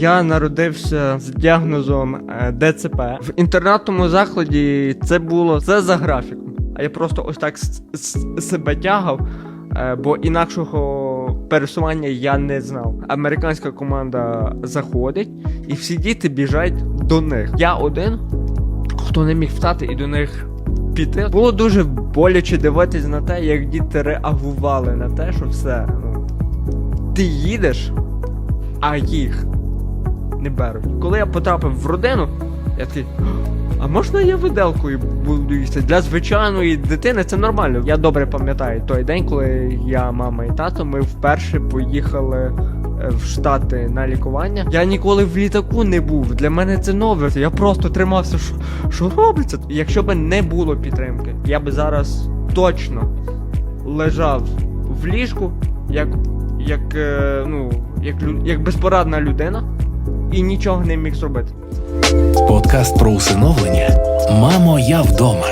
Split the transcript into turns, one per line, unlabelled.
Я народився з діагнозом е, ДЦП. В інтернатному закладі це було це за графіком. А я просто ось так себе тягав, е, бо інакшого пересування я не знав. Американська команда заходить, і всі діти біжать до них. Я один, хто не міг встати і до них піти. Було дуже боляче дивитись на те, як діти реагували на те, що все. Ну, ти їдеш, а їх не беруть. Коли я потрапив в родину, я такий. А можна я виделкою буду? Для звичайної дитини це нормально. Я добре пам'ятаю той день, коли я, мама і тато, ми вперше поїхали е, в Штати на лікування. Я ніколи в літаку не був. Для мене це нове. Я просто тримався, що, що робиться. Якщо б не було підтримки, я би зараз точно лежав в ліжку, як, як, е, ну, як, як безпорадна людина, і нічого не міг зробити.
Подкаст про усиновлення Мамо, я вдома.